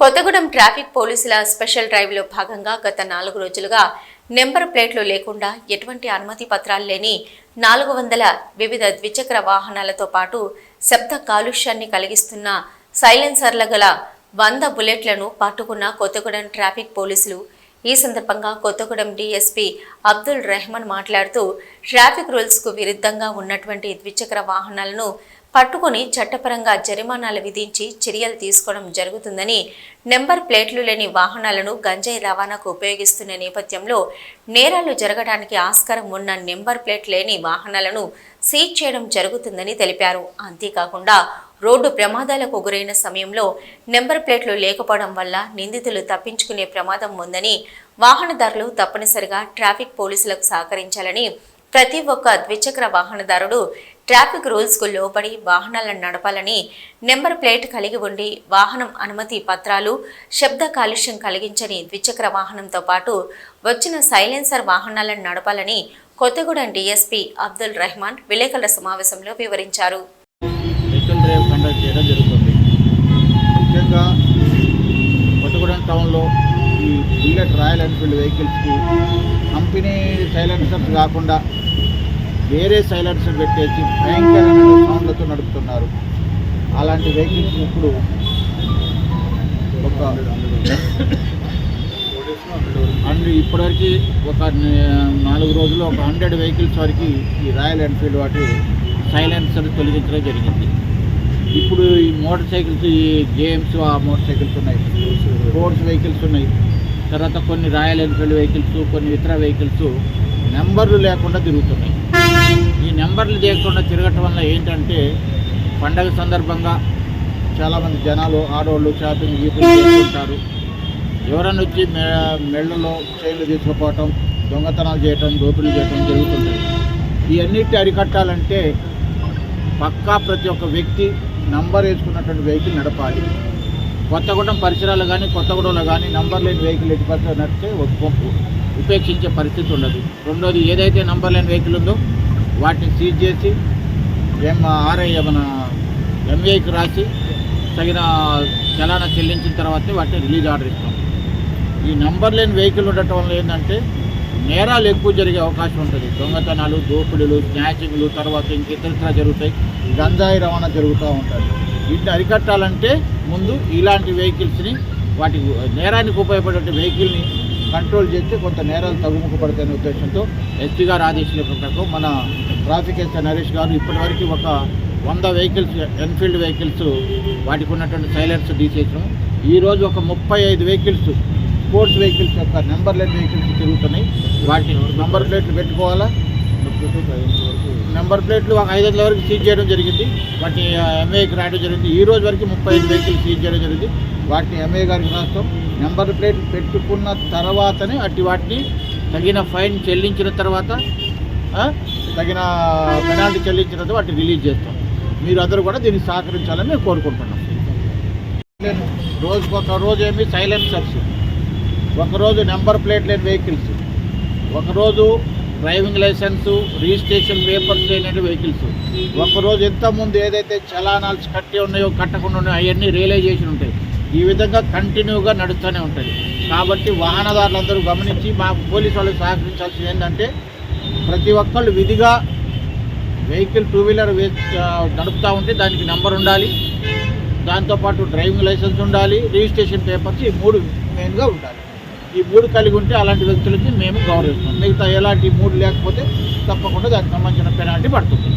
Kothagudem traffic పోలీసుల special డ్రైవ్లో భాగంగా గత నాలుగు రోజులుగా నెంబర్ ప్లేట్లు లేకుండా ఎటువంటి అనుమతి పత్రాలు లేని నాలుగు వందల వివిధ ద్విచక్ర వాహనాలతో పాటు శబ్ద కాలుష్యాన్ని కలిగిస్తున్న సైలెన్సర్ల గల వంద బుల్లెట్లను పట్టుకున్న కొత్తగూడెం ట్రాఫిక్ పోలీసులు. ఈ సందర్భంగా కొత్తగూడెం డీఎస్పీ అబ్దుల్ రెహమాన్ మాట్లాడుతూ ట్రాఫిక్ రూల్స్కు విరుద్ధంగా ఉన్నటువంటి ద్విచక్ర వాహనాలను పట్టుకొని చట్టపరంగా జరిమానాలు విధించి చర్యలు తీసుకోవడం జరుగుతుందని నెంబర్ ప్లేట్లు లేని వాహనాలను గంజాయి రవాణాకు ఉపయోగిస్తున్న నేపథ్యంలో నేరాలు జరగడానికి ఆస్కారం ఉన్న నెంబర్ ప్లేట్ లేని వాహనాలను సీజ్ చేయడం జరుగుతుందని తెలిపారు. అంతేకాకుండా రోడ్డు ప్రమాదాలకు గురైన సమయంలో నెంబర్ ప్లేట్లు లేకపోవడం వల్ల నిందితులు తప్పించుకునే ప్రమాదం ఉందని వాహనదారులు తప్పనిసరిగా ట్రాఫిక్ పోలీసులకు సహకరించాలని ప్రతి ఒక్క ద్విచక్ర వాహనదారుడు ట్రాఫిక్ రూల్స్కు లోబడి వాహనాలను నడపాలని నెంబర్ ప్లేట్ కలిగి ఉండి వాహనం అనుమతి పత్రాలు శబ్ద కాలుష్యం కలిగించని ద్విచక్ర వాహనంతో పాటు వచ్చిన సైలెన్సర్ వాహనాలను నడపాలని కొత్తగూడెం డీఎస్పీ అబ్దుల్ రెహమాన్ విలేకరుల సమావేశంలో వివరించారు. ముఖ్యంగా కొత్తగూడెం టౌన్లో ఈ బుల్లెట్ రాయల్ ఎన్ఫీల్డ్ వెహికల్స్కి కంపెనీ సైలెన్సర్స్ కాకుండా వేరే సైలెన్సర్ పెట్టేసి భయంకరమైన సౌండ్లతో నడుపుతున్నారు. అలాంటి వెహికల్స్ ఇప్పుడు ఒక అండ్ ఇప్పటివరకు ఒక నాలుగు రోజులు ఒక హండ్రెడ్ వెహికల్స్ వరకు ఈ రాయల్ ఎన్ఫీల్డ్ వాటి సైలెన్సర్ తొలగించడం జరిగింది. ఇప్పుడు ఈ మోటార్ సైకిల్స్ ఈ గేమ్స్ ఆ మోటార్ సైకిల్స్ ఉన్నాయి. స్పోర్ట్స్ వెహికల్స్ ఉన్నాయి. తర్వాత కొన్ని రాయల్ ఎన్ఫీల్డ్ వెహికల్స్ కొన్ని ఇతర వెహికల్స్ నెంబర్లు లేకుండా తిరుగుతున్నాయి. ఈ నెంబర్లు లేకుండా తిరగటం వల్ల ఏంటంటే పండగ సందర్భంగా చాలామంది జనాలు ఆడవాళ్ళు షాపింగ్ చేసుకుంటారు. చేస్తుంటారు ఎవరైనా వచ్చి మె మెళ్ళలో చైన్లు తీసుకుపోవటం దొంగతనాలు చేయటం దోపిడీలు చేయటం జరుగుతుంటాయి. ఇవన్నిటి అరికట్టాలంటే పక్కా ప్రతి ఒక్క వ్యక్తి నంబర్ వేసుకున్నటువంటి వెహికల్ నడపాలి. కొత్తగూడెం పరిసరాలు కానీ కొత్తగూడెంలో కానీ నంబర్ లేని వెహికల్ ఎటు పరిసరాలు నడిస్తే ఒప్పుకోకూడదు. ఉపేక్షించే పరిస్థితి ఉండదు రెండోది ఏదైతే నంబర్ లేని వెహికల్ ఉందో వాటిని సీజ్ చేసి ఎం ఆర్ఐ మన ఎంఏకి రాసి తగిన చలానా చెల్లించిన తర్వాతే వాటిని రిలీజ్ ఆర్డర్ ఇస్తాం. ఈ నంబర్ లేని వెహికల్ ఉండటం వల్ల ఏంటంటే నేరాలు ఎక్కువ జరిగే అవకాశం ఉంటుంది. దొంగతనాలు దోపిడీలు స్నాచింగ్లు తర్వాత ఇంకితరత్రా జరుగుతాయి. గంజాయి రవాణా జరుగుతూ ఉంటుంది. వీటిని అరికట్టాలంటే ముందు ఇలాంటి వెహికల్స్ని వాటి నేరానికి ఉపయోగపడే వెహికల్ని కంట్రోల్ చేస్తే కొంత నేరాలు తగ్గుముఖ పడతాయనే ఉద్దేశంతో ఎస్పీ గారు ఆదేశాల ప్రకారం మన ట్రాఫిక్ ఎస్ఐ నరేష్ గారు ఇప్పటివరకు ఒక వంద వెహికల్స్ ఎన్ఫీల్డ్ వెహికల్స్ వాటికి ఉన్నటువంటి సైలెన్స్ తీసేసాం ఈరోజు ఒక ముప్పై ఐదు వెహికల్స్ స్పోర్ట్స్ వెహికల్స్ యొక్క నెంబర్ ప్లేట్ వెహికల్స్ తిరుగుతున్నాయి. వాటిని నెంబర్ ప్లేట్లు పెట్టుకోవాలా? నెంబర్ ప్లేట్లు ఒక ఐదు వందల వరకు సీజ్ చేయడం జరిగింది. వాటిని ఎంఏకి రాయడం జరిగింది. ఈ రోజు వరకు ముప్పై ఐదు వెహికల్స్ సీజ్ చేయడం జరిగింది. వాటిని ఎంఏ గారికి రాస్తాం. నెంబర్ ప్లేట్ పెట్టుకున్న తర్వాతనే అట్టి వాటిని తగిన ఫైన్ చెల్లించిన తర్వాత తగిన పెనాల్టీ చెల్లించిన తర్వాత వాటిని రిలీజ్ చేస్తాం. మీరు అందరూ కూడా దీన్ని సహకరించాలని మేము కోరుకుంటున్నాం. రోజుకొక రోజు ఏమి సైలెన్సర్స్. ఒకరోజు నెంబర్ ప్లేట్ లేని వెహికల్స్. ఒకరోజు డ్రైవింగ్ లైసెన్స్ రిజిస్ట్రేషన్ పేపర్స్ లేని వెహికల్స్. ఒకరోజు ఇంతకుముందు ఏదైతే చలానాలు కట్టి ఉన్నాయో కట్టకుండా ఉన్నాయో అవన్నీ రియలైజేషన్ ఉంటాయి. ఈ విధంగా కంటిన్యూగా నడుస్తూనే ఉంటుంది. కాబట్టి వాహనదారులందరూ గమనించి మాకు పోలీసు వాళ్ళకి సహకరించాల్సింది ఏంటంటే ప్రతి ఒక్కళ్ళు విధిగా వెహికల్ టూ వీలర్ వే నడుపుతూ ఉంటే దానికి నెంబర్ ఉండాలి. దాంతోపాటు డ్రైవింగ్ లైసెన్స్ ఉండాలి. రిజిస్ట్రేషన్ పేపర్స్ ఈ మూడు మెయిన్గా ఉండాలి. ఈ మూడు కలిగి ఉంటే అలాంటి వ్యక్తులకి మేము గౌరవిస్తాం. మిగతా ఎలాంటి మూడు లేకపోతే తప్పకుండా దానికి సంబంధించిన పెనాల్టీ పడుతుంది.